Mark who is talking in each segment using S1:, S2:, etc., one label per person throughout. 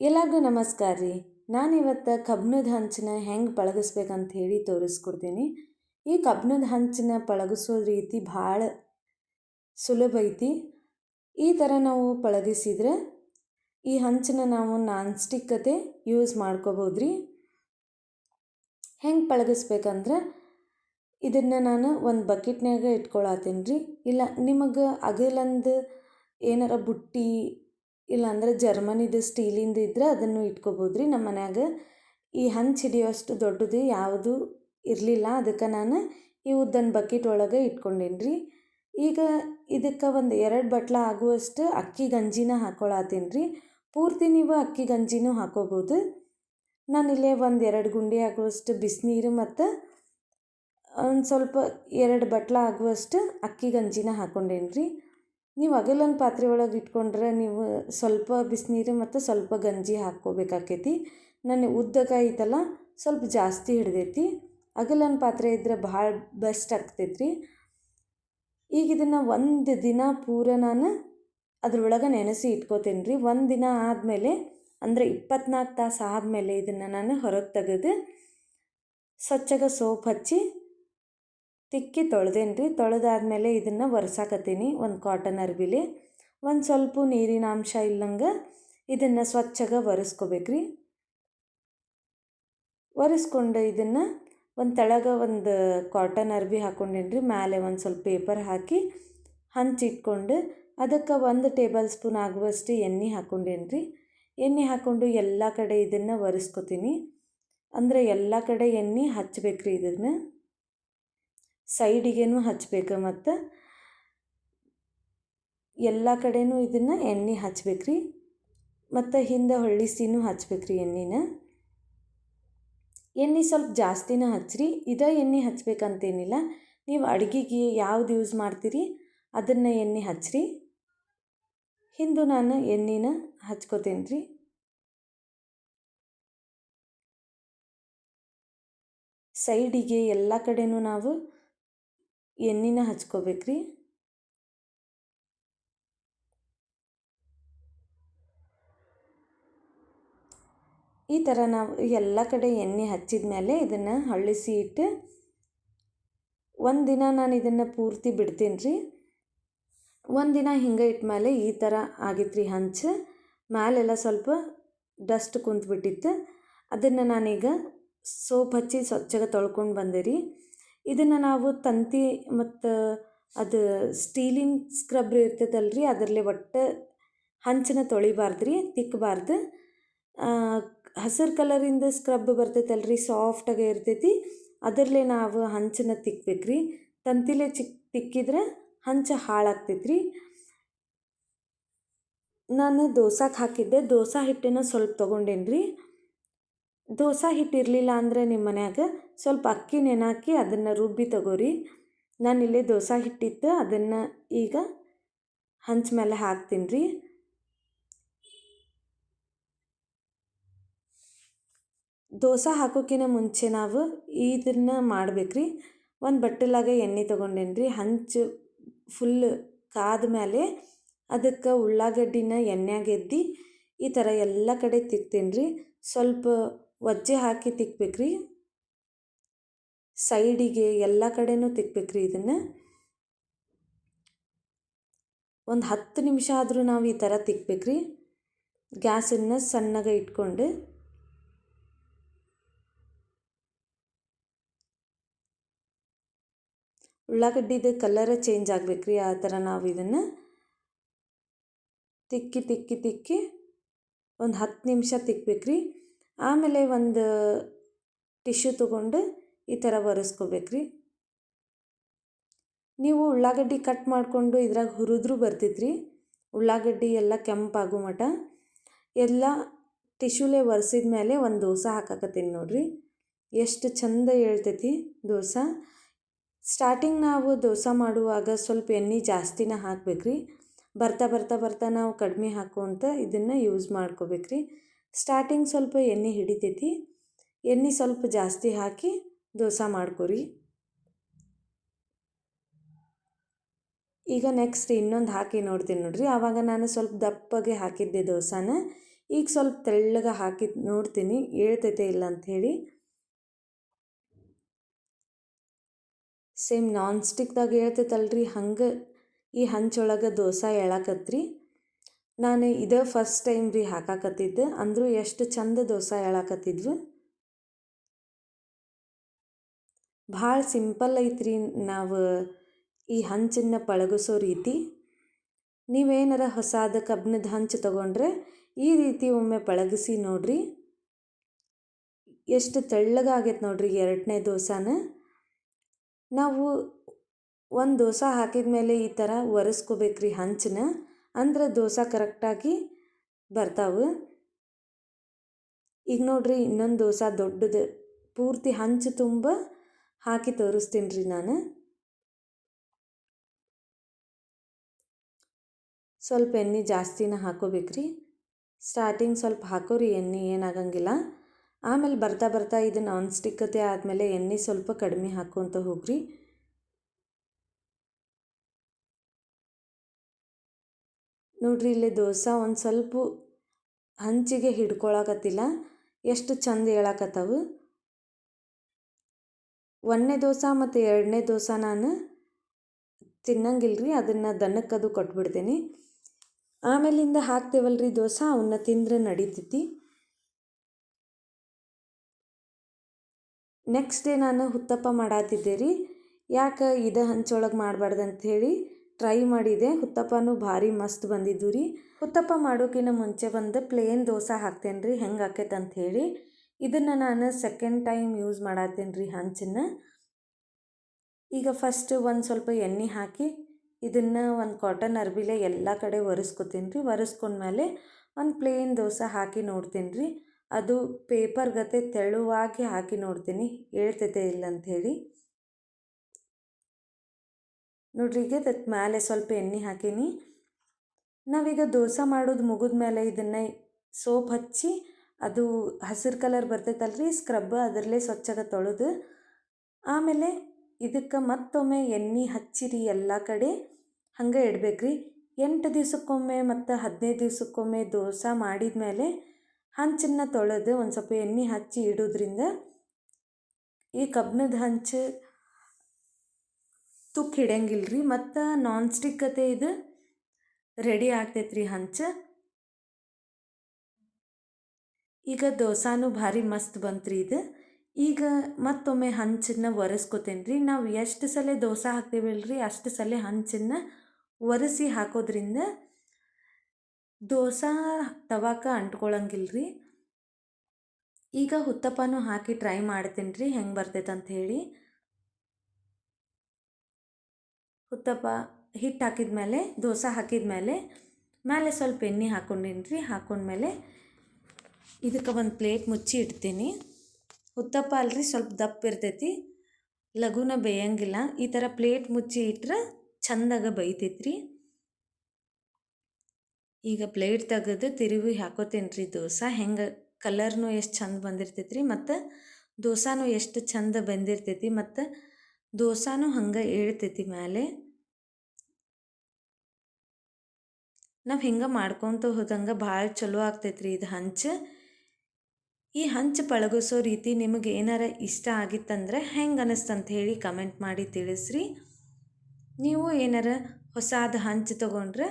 S1: ಎಲ್ಲರಿಗೂ ನಮಸ್ಕಾರ ರೀ. ನಾನಿವತ್ತು ಕಬ್ಬಿಣದ ಹಂಚನ್ನ ಹೆಂಗೆ ಪಳಗಿಸ್ಬೇಕಂತ ಹೇಳಿ ತೋರಿಸ್ಕೊಡ್ತೀನಿ. ಈ ಕಬ್ಬಿಣದ ಹಂಚನ್ನ ಪಳಗಿಸೋ ರೀತಿ ಭಾಳ ಸುಲಭ ಐತಿ. ಈ ಥರ ನಾವು ಪಳಗಿಸಿದ್ರೆ ಈ ಹಂಚನ್ನ ನಾವು ನಾನ್ ಸ್ಟಿಕ್ಕತೆ ಯೂಸ್ ಮಾಡ್ಕೋಬೋದು ರೀ ಹೆಂಗೆ ಪಳಗಿಸ್ಬೇಕಂದ್ರೆ ಇದನ್ನು ನಾನು ಒಂದು ಬಕೆಟ್ನಾಗ ಇಟ್ಕೊಳತ್ತೀನಿ ರೀ. ಇಲ್ಲ, ನಿಮಗೆ ಅಗಲಂದು ಏನಾರ ಬುಟ್ಟಿ ಇಲ್ಲಾಂದ್ರೆ ಜರ್ಮನಿದು ಸ್ಟೀಲಿಂದು ಇದ್ರೆ ಅದನ್ನು ಇಟ್ಕೋಬೋದು ರೀ ನಮ್ಮ ಮನ್ಯಾಗ ಈ ಹಂಚು ಹಿಡಿಯುವಷ್ಟು ದೊಡ್ಡದು ಯಾವುದು ಇರಲಿಲ್ಲ. ಅದಕ್ಕೆ ನಾನು ಈ ಉದ್ದನ ಬಕೆಟ್ ಒಳಗೆ ಇಟ್ಕೊಂಡೇನಿ ರೀ ಈಗ ಇದಕ್ಕೆ ಒಂದು ಎರಡು ಬಟ್ಲ ಆಗುವಷ್ಟು ಅಕ್ಕಿ ಗಂಜಿನ ಹಾಕ್ಕೊಳತ್ತೀನಿ ರೀ ಪೂರ್ತಿ ನೀವು ಅಕ್ಕಿ ಗಂಜಿನೂ ಹಾಕೋಬೋದು. ಇಲ್ಲೇ ಒಂದು ಎರಡು ಗುಂಡಿ ಆಗುವಷ್ಟು ಬಿಸಿನೀರು ಮತ್ತು ಒಂದು ಸ್ವಲ್ಪ ಎರಡು ಬಟ್ಲ ಆಗುವಷ್ಟು ಅಕ್ಕಿ ಗಂಜಿನ ಹಾಕ್ಕೊಂಡೇನಿ ರೀ ನೀವು ಅಗಲನ ಪಾತ್ರೆ ಒಳಗೆ ಇಟ್ಕೊಂಡ್ರೆ ನೀವು ಸ್ವಲ್ಪ ಬಿಸಿನೀರು ಮತ್ತು ಸ್ವಲ್ಪ ಗಂಜಿ ಹಾಕ್ಕೋಬೇಕಾಕೈತಿ. ನನಗೆ ಉದ್ದಕಾಯಿ ಐತಲ್ಲ ಸ್ವಲ್ಪ ಜಾಸ್ತಿ ಹಿಡ್ದೈತಿ. ಅಗಲನ ಪಾತ್ರೆ ಇದ್ರೆ ಭಾಳ ಬೆಸ್ಟ್ ಆಗ್ತೈತ್ರಿ. ಈಗ ಇದನ್ನು ಒಂದು ದಿನ ಪೂರ ನಾನು ಅದ್ರೊಳಗೆ ನೆನೆಸಿ ಇಟ್ಕೋತೀನಿ ರೀ ಒಂದು ದಿನ ಆದಮೇಲೆ, ಅಂದರೆ ಇಪ್ಪತ್ನಾಲ್ಕು ತಾಸು ಆದಮೇಲೆ ಇದನ್ನು ನಾನು ಹೊರಗೆ ತೆಗೆದು ಸ್ವಚ್ಛಗೆ ಸೋಪ್ ಹಚ್ಚಿ ತಿಕ್ಕಿ ತೊಳ್ದೇನಿ ರೀ, ತೊಳೆದಾದ್ಮೇಲೆ ಇದನ್ನು ಒರೆಸಾಕತ್ತೀನಿ ಒಂದು ಕಾಟನ್ ಅರ್ಬಿಲಿ. ಒಂದು ಸ್ವಲ್ಪ ನೀರಿನ ಅಂಶ ಇಲ್ಲಂಗೆ ಇದನ್ನು ಸ್ವಚ್ಛಗೆ ಒರೆಸ್ಕೋಬೇಕು ರೀ. ಒರೆಸ್ಕೊಂಡು ಇದನ್ನು ಒಂದು ತೆಳಗೆ ಒಂದು ಕಾಟನ್ ಅರ್ಬಿ ಹಾಕ್ಕೊಂಡೇನು ರೀ ಮೇಲೆ ಒಂದು ಸ್ವಲ್ಪ ಪೇಪರ್ ಹಾಕಿ ಹಂಚಿಟ್ಕೊಂಡು ಅದಕ್ಕೆ ಒಂದು ಟೇಬಲ್ ಸ್ಪೂನ್ ಆಗುವಷ್ಟು ಎಣ್ಣೆ ಹಾಕ್ಕೊಂಡೇನು ರೀ. ಎಣ್ಣೆ ಹಾಕ್ಕೊಂಡು ಎಲ್ಲ ಕಡೆ ಇದನ್ನು ಒರೆಸ್ಕೊತೀನಿ. ಅಂದರೆ ಎಲ್ಲ ಕಡೆ ಎಣ್ಣೆ ಹಚ್ಬೇಕು ರೀ ಇದನ್ನು. ಸೈಡಿಗೇನು ಹಚ್ಬೇಕು ಮತ್ತು? ಎಲ್ಲ ಕಡೆನೂ ಇದನ್ನು ಎಣ್ಣೆ ಹಚ್ಬೇಕು ರೀ ಮತ್ತು ಹಿಂದೆ ಹೊಳ್ಳಿಸಿನೂ ಹಚ್ಬೇಕು ರೀ ಎಣ್ಣೆನ. ಎಣ್ಣೆ ಸ್ವಲ್ಪ ಜಾಸ್ತಿನ ಹಚ್ಚಿರಿ ಇದೇ ಎಣ್ಣೆ ಹಚ್ಬೇಕಂತೇನಿಲ್ಲ. ನೀವು ಅಡುಗೆಗೆ ಯಾವ್ದು ಯೂಸ್ ಮಾಡ್ತೀರಿ, ಅದನ್ನು ಎಣ್ಣೆ ಹಚ್ಚಿರಿ ಹಿಂದೂ ನಾನು ಎಣ್ಣೆನ ಹಚ್ಕೋತೀನಿ ರೀ ಸೈಡಿಗೆ ಎಲ್ಲ ಕಡೆನೂ ನಾವು ಎಣ್ಣೆನ ಹಚ್ಕೋಬೇಕ್ರಿ. ಈ ಥರ ನಾವು ಎಲ್ಲ ಕಡೆ ಎಣ್ಣೆ ಹಚ್ಚಿದ ಮೇಲೆ ಇದನ್ನು ಹಳ್ಳಿಸಿ ಇಟ್ಟು ಒಂದು ದಿನ ನಾನು ಇದನ್ನು ಪೂರ್ತಿ ಬಿಡ್ತೀನಿ ರೀ ಒಂದು ದಿನ ಹಿಂಗೆ ಇಟ್ಮೇಲೆ ಈ ಥರ ಆಗಿತ್ತು ರೀ ಹಂಚು. ಮ್ಯಾಲೆಲ್ಲ ಸ್ವಲ್ಪ ಡಸ್ಟ್ ಕುಂತ್ಬಿಟ್ಟಿತ್ತು. ಅದನ್ನು ನಾನೀಗ ಸೋಪ್ ಹಚ್ಚಿ ಸ್ವಚ್ಛಗೆ ತೊಳ್ಕೊಂಡು ಬಂದೆ ರೀ. ಇದನ್ನು ನಾವು ತಂತಿ ಮತ್ತು ಅದು ಸ್ಟೀಲಿನ ಸ್ಕ್ರಬ್ ಇರ್ತೈತಲ್ಲ ರೀ ಅದರಲ್ಲೇ ಒಟ್ಟು ಹಂಚನ ತೊಳಿಬಾರ್ದು ರೀ ತಿಕ್ಕಬಾರ್ದು ಹಸಿರು ಕಲರಿಂದ ಸ್ಕ್ರಬ್ ಬರ್ತೈತಲ್ಲ ರೀ ಸಾಫ್ಟಾಗೆ ಇರ್ತೈತಿ, ಅದರಲ್ಲೇ ನಾವು ಹಂಚನ ತಿಕ್ಬೇಕು ರೀ ತಂತಿಲೇ ಚಿಕ್, ತಿಕ್ಕಿದ್ರೆ ಹಂಚ ಹಾಳಾಗ್ತೈತೆ ರೀ ನಾನು ದೋಸೆಗೆ ಹಾಕಿದ್ದೆ, ದೋಸೆ ಹಿಟ್ಟಿನ ಸ್ವಲ್ಪ ತೊಗೊಂಡೇನಿ ರೀ ದೋಸೆ ಹಿಟ್ಟಿರಲಿಲ್ಲ ಅಂದರೆ ನಿಮ್ಮ ಮನ್ಯಾಗ ಸ್ವಲ್ಪ ಅಕ್ಕಿ ನೆನಾಕಿ ಅದನ್ನು ರುಬ್ಬಿ ತಗೋರಿ. ನಾನಿಲ್ಲಿ ದೋಸೆ ಹಿಟ್ಟಿತ್ತು ಅದನ್ನು ಈಗ ಹಂಚ ಮೇಲೆ ಹಾಕ್ತೀನಿ ರೀ ದೋಸೆ ಹಾಕೋಕ್ಕಿಂತ ಮುಂಚೆ ನಾವು ಇದನ್ನು ಮಾಡ್ಬೇಕು ರೀ ಒಂದು ಬಟ್ಟಲಾಗ ಎಣ್ಣೆ ತೊಗೊಂಡೇನಿ ರೀ ಹಂಚು ಫುಲ್ ಕಾದ ಮೇಲೆ ಅದಕ್ಕೆ ಉಳ್ಳಾಗಡ್ಡಿನ ಎಣ್ಣೆಗೆದ್ದು ಈ ಥರ ಎಲ್ಲ ಕಡೆ ತಿಕ್ತೀನಿ ರೀ ಸ್ವಲ್ಪ ಒಜ್ಜೆ ಹಾಕಿ ತಿಕ್ಬೇಕ್ರಿ. ಸೈಡಿಗೆ ಎಲ್ಲ ಕಡೆನೂ ತಿಕ್ಬೇಕ್ರಿ ಇದನ್ನು. ಒಂದು ಹತ್ತು ನಿಮಿಷ ಆದರೂ ನಾವು ಈ ಥರ ತಿಕ್ಬೇಕ್ರಿ. ಗ್ಯಾಸನ್ನು ಸಣ್ಣಗೆ ಇಟ್ಕೊಂಡು. ಉಳ್ಳಾಗಡ್ಡಿದು ಕಲರ ಚೇಂಜ್ ಆಗ್ಬೇಕು ರೀ ಆ ಥರ ನಾವು ಇದನ್ನು. ತಿಕ್ಕಿ ತಿಕ್ಕಿ ತಿಕ್ಕಿ ಒಂದು ಹತ್ತು ನಿಮಿಷ ತಿಕ್ಬೇಕು ರೀ ಆಮೇಲೆ ಒಂದು ಟಿಶ್ಯೂ ತೊಗೊಂಡು ಈ ಥರ ಒರೆಸ್ಕೋಬೇಕು ರೀ ನೀವು ಉಳ್ಳಾಗಡ್ಡಿ ಕಟ್ ಮಾಡಿಕೊಂಡು ಇದ್ರಾಗ ಹುರಿದ್ರೂ ಬರ್ತೈತ್ರಿ. ಉಳ್ಳಾಗಡ್ಡಿ ಎಲ್ಲ ಕೆಂಪಾಗೋ ಮಟ. ಎಲ್ಲ ಟಿಶ್ಯೂಲೇ ಒರೆಸಿದ ಮೇಲೆ ಒಂದು ದೋಸೆ ಹಾಕಾಕತ್ತೀನಿ ನೋಡಿರಿ. ಎಷ್ಟು ಚಂದ ಹೇಳ್ತೈತಿ ದೋಸೆ. ಸ್ಟಾರ್ಟಿಂಗ್ ನಾವು ದೋಸೆ ಮಾಡುವಾಗ ಸ್ವಲ್ಪ ಎಣ್ಣೆ ಜಾಸ್ತಿನ ಹಾಕಬೇಕ್ರಿ. ಬರ್ತಾ ಬರ್ತಾ ಬರ್ತಾ ನಾವು ಕಡಿಮೆ ಹಾಕುವಂಥ ಇದನ್ನು ಯೂಸ್ ಮಾಡ್ಕೋಬೇಕು ರೀ ಸ್ಟಾರ್ಟಿಂಗ್ ಸ್ವಲ್ಪ ಎಣ್ಣೆ ಹಿಡಿತೈತಿ. ಎಣ್ಣೆ ಸ್ವಲ್ಪ ಜಾಸ್ತಿ ಹಾಕಿ ದೋಸೆ ಮಾಡ್ಕೊರಿ. ಈಗ ನೆಕ್ಸ್ಟ್ ಇನ್ನೊಂದು ಹಾಕಿ ನೋಡ್ತೀನಿ ನೋಡ್ರಿ. ಆವಾಗ ನಾನು ಸ್ವಲ್ಪ ದಪ್ಪಗೆ ಹಾಕಿದ್ದೆ ದೋಸಾನ. ಈಗ ಸ್ವಲ್ಪ ತೆಳ್ಳಗೆ ಹಾಕಿ ನೋಡ್ತೀನಿ. ಏಳ್ತೈತೆ ಇಲ್ಲ ಅಂಥೇಳಿ ಸೇಮ್ ನಾನ್ ಸ್ಟಿಕ್ದಾಗ ಹೇಳ್ತೈತಲ್ರಿ ಹಂಗೆ ಈ ಹಂಚೊಳಗೆ ದೋಸೆ ಎಳಕತ್ರಿ. ನಾನು ಇದೇ ಫಸ್ಟ್ ಟೈಮ್ ರೀ ಹಾಕಾಕತ್ತಿದ್ದೆ, ಅಂದರೂ ಎಷ್ಟು ಚಂದ ದೋಸೆ ಹೇಳಾಕತ್ತಿದ್ವಿ. ಭಾಳ ಸಿಂಪಲ್ ಐತ್ರಿ ನಾವು ಈ ಹಂಚನ್ನು ಪಳಗಿಸೋ ರೀತಿ. ನೀವೇನಾರ ಹೊಸಾದ ಕಬ್ಬಿಣದ ಹಂಚು ತಗೊಂಡ್ರೆ ಈ ರೀತಿ ಒಮ್ಮೆ ಪಳಗಿಸಿ ನೋಡ್ರಿ. ಎಷ್ಟು ತೆಳ್ಳಗಾಗೈತೆ ನೋಡ್ರಿ ಎರಡನೇ ದೋಸಾನ. ನಾವು ಒಂದು ದೋಸೆ ಹಾಕಿದ ಮೇಲೆ ಈ ಥರ ಒರೆಸ್ಕೋಬೇಕ್ರಿ ಹಂಚನ್ನ ಅಂದ್ರೆ ದೋಸೆ ಕರೆಕ್ಟಾಗಿ ಬರ್ತಾವೆ. ಈಗ ನೋಡ್ರಿ ಇನ್ನೊಂದು ದೋಸೆ ದೊಡ್ಡದು ಪೂರ್ತಿ ಹಂಚು ತುಂಬ ಹಾಕಿ ತೋರಿಸ್ತೀನಿ ರೀ ನಾನು. ಸ್ವಲ್ಪ ಎಣ್ಣೆ ಜಾಸ್ತಿನ ಹಾಕೋಬೇಕ್ರಿ. ಸ್ಟಾರ್ಟಿಂಗ್ ಸ್ವಲ್ಪ ಹಾಕೋರಿ ಎಣ್ಣೆ ಏನಾಗಂಗಿಲ್ಲ. ಆಮೇಲೆ ಬರ್ತಾ ಬರ್ತಾ ಇದು ನಾನ್ ಸ್ಟಿಕ್ಕತೆ ಆದಮೇಲೆ ಎಣ್ಣೆ ಸ್ವಲ್ಪ ಕಡಿಮೆ ಹಾಕ್ಕೊತ ಹೋಗ್ರಿ. ನೋಡ್ರಿ ಇಲ್ಲಿ ದೋಸೆ ಒಂದು ಸ್ವಲ್ಪ ಹಂಚಿಗೆ ಹಿಡ್ಕೊಳಕತ್ತಿಲ್ಲ, ಎಷ್ಟು ಚಂದ ಹೇಳಕತ್ತವು. ಒಂದನೇ ದೋಸೆ ಮತ್ತು ಎರಡನೇ ದೋಸೆ ನಾನು ತಿನ್ನಂಗಿಲ್ಲ ಅದನ್ನು ದನಕ್ಕದು ಕೊಟ್ಬಿಡ್ತೀನಿ. ಆಮೇಲಿಂದ ಹಾಕ್ತೇವಲ್ರಿ ದೋಸೆ ಅವನ್ನ ತಿಂದ್ರೆ ನಡೀತೈತಿ. ನೆಕ್ಸ್ಟ್ ಡೇ ನಾನು ಹುತ್ತಪ್ಪ ಮಾಡಾತಿದ್ದೆ ರೀ ಯಾಕೆ ಇದು ಹಂಚೊಳಗೆ ಮಾಡಬಾರ್ದು ಅಂಥೇಳಿ ಟ್ರೈ ಮಾಡಿದೆ. ಹುತ್ತಪ್ಪನೂ ಭಾರಿ ಮಸ್ತ್ ಬಂದಿದ್ದು ರೀ. ಹುತ್ತಪ್ಪ ಮಾಡೋಕ್ಕಿಂತ ಮುಂಚೆ ಬಂದು ಪ್ಲೇನ್ ದೋಸೆ ಹಾಕ್ತೇನೆ ರೀ. ಹೆಂಗೆ ಆಕೈತೆ ಅಂಥೇಳಿ ಇದನ್ನು ನಾನು ಸೆಕೆಂಡ್ ಟೈಮ್ ಯೂಸ್ ಮಾಡತ್ತೇನೆ ರೀ ಹಂಚನ್ನ. ಈಗ ಫಸ್ಟ್ ಒಂದು ಸ್ವಲ್ಪ ಎಣ್ಣೆ ಹಾಕಿ ಇದನ್ನು ಒಂದು ಕಾಟನ್ ಅರ್ಬಿಲೆ ಎಲ್ಲ ಕಡೆ ಒರೆಸ್ಕೊತೀನಿ ರೀ. ಒರೆಸ್ಕೊಂಡ್ಮೇಲೆ ಒಂದು ಪ್ಲೇನ್ ದೋಸೆ ಹಾಕಿ ನೋಡ್ತೀನಿ ರೀ. ಅದು ಪೇಪರ್ಗತೆ ತೆಳುವಾಗಿ ಹಾಕಿ ನೋಡ್ತೀನಿ. ಹೇಳ್ತೈತೆ ಇಲ್ಲ ಅಂಥೇಳಿ ನೋಡ್ರಿ ಈಗ ಅದಕ್ಕೆ ಮೇಲೆ ಸ್ವಲ್ಪ ಎಣ್ಣೆ ಹಾಕೀನಿ. ನಾವೀಗ ದೋಸೆ ಮಾಡೋದು ಮುಗಿದ ಮೇಲೆ ಇದನ್ನು ಸೋಪ್ ಹಚ್ಚಿ, ಅದು ಹಸಿರು ಕಲರ್ ಬರ್ತೈತಲ್ರಿ ಸ್ಕ್ರಬ್ ಅದರಲ್ಲೇ ಸ್ವಚ್ಛಗೆ ತೊಳೆದು, ಆಮೇಲೆ ಇದಕ್ಕೆ ಮತ್ತೊಮ್ಮೆ ಎಣ್ಣೆ ಹಚ್ಚಿರಿ ಎಲ್ಲ ಕಡೆ, ಹಂಗೆ ಇಡಬೇಕ್ರಿ. ಎಂಟು ದಿವ್ಸಕ್ಕೊಮ್ಮೆ ಮತ್ತು ಹದಿನೈದು ದಿವ್ಸಕ್ಕೊಮ್ಮೆ ದೋಸೆ ಮಾಡಿದ ಮೇಲೆ ಹಂಚನ್ನು ತೊಳೆದು ಒಂದು ಸ್ವಲ್ಪ ಎಣ್ಣೆ ಹಚ್ಚಿ ಇಡೋದ್ರಿಂದ ಈ ಕಬ್ಬಿಣದ ಹಂಚು ತುಕ್ಕು ಹಿಡಿಯಂಗಿಲ್ಲ ರೀ ಮತ್ತು ನಾನ್ ಸ್ಟಿಕ್ ಕತೆ ಇದು ರೆಡಿ ಆಗ್ತೈತೆ ರೀ ಹಂಚ. ಈಗ ದೋಸಾನು ಭಾರಿ ಮಸ್ತ್ ಬಂತು ರೀ ಇದು. ಈಗ ಮತ್ತೊಮ್ಮೆ ಹಂಚನ್ನ ಒರೆಸ್ಕೊತೇನೆ ರೀ ನಾವು ಎಷ್ಟು ಸಲ ದೋಸೆ ಹಾಕ್ತೀವಲ್ಲ ರೀ ಅಷ್ಟು ಸಲ ಹಂಚನ್ನು ಒರೆಸಿ ಹಾಕೋದ್ರಿಂದ ದೋಸೆ ತವಾಕ ಅಂಟ್ಕೊಳಂಗಿಲ್ಲ ರೀ ಈಗ ಹುತ್ತಪ್ಪನೂ ಹಾಕಿ ಟ್ರೈ ಮಾಡ್ತೀನಿ ರೀ ಹೆಂಗೆ ಬರ್ತೈತೆ ಹೇಳಿ. ಹುತ್ತಪ್ಪ ಹಿಟ್ಟು ಹಾಕಿದ ಮೇಲೆ, ದೋಸೆ ಹಾಕಿದ ಮೇಲೆ ಮೇಲೆ ಸ್ವಲ್ಪ ಎಣ್ಣೆ ಹಾಕ್ಕೊಂಡೀನಿ ರೀ ಹಾಕ್ಕೊಂಡ್ಮೇಲೆ ಇದಕ್ಕೆ ಒಂದು ಪ್ಲೇಟ್ ಮುಚ್ಚಿ ಇಡ್ತೀನಿ. ಉತ್ತಪ್ಪ ಅಲ್ರಿ ಸ್ವಲ್ಪ ದಪ್ಪ ಇರ್ತೈತಿ, ಲಘುನ ಬೇಯಂಗಿಲ್ಲ. ಈ ಥರ ಪ್ಲೇಟ್ ಮುಚ್ಚಿ ಇಟ್ರೆ ಚಂದಾಗ ಬೈತೈತ್ರಿ. ಈಗ ಪ್ಲೇಟ್ ತೆಗೆದು ತಿರುವಿ ಹಾಕೋತೇನೆ ರೀ ದೋಸೆ. ಹೆಂಗೆ ಕಲರ್ನು ಎಷ್ಟು ಚಂದ ಬಂದಿರ್ತೈತಿ ರೀ ಮತ್ತು ದೋಸಾನು ಎಷ್ಟು ಚಂದ ಬಂದಿರ್ತೈತಿ, ಮತ್ತು ದೋಸಾನು ಹಂಗೆ ಏಳ್ತೈತಿ ಮೇಲೆ. ನಾವು ಹಿಂಗೆ ಮಾಡ್ಕೊತ ಹೋದಂಗೆ ಭಾಳ ಚಲೋ ಆಗ್ತೈತೆ ರೀ ಇದು ಹಂಚ. ಈ ಹಂಚ ಪಳಗಿಸೋ ರೀತಿ ನಿಮಗೆ ಏನಾರ ಇಷ್ಟ ಆಗಿತ್ತಂದ್ರೆ ಹೆಂಗೆ ಅನ್ನಿಸ್ತಂತ ಹೇಳಿ ಕಮೆಂಟ್ ಮಾಡಿ ತಿಳಿಸ್ರಿ. ನೀವು ಏನಾರ ಹೊಸಾದ ಹಂಚ ತೊಗೊಂಡ್ರೆ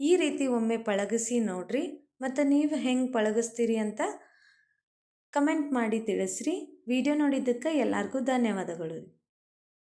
S1: ಈ ರೀತಿ ಒಮ್ಮೆ ಪಳಗಿಸಿ ನೋಡ್ರಿ. ಮತ್ತು ನೀವು ಹೆಂಗೆ ಪಳಗಿಸ್ತೀರಿ ಅಂತ ಕಮೆಂಟ್ ಮಾಡಿ ತಿಳಿಸ್ರಿ. ವಿಡಿಯೋ ನೋಡಿದ್ದಕ್ಕೆ ಎಲ್ಲರಿಗೂ ಧನ್ಯವಾದಗಳು.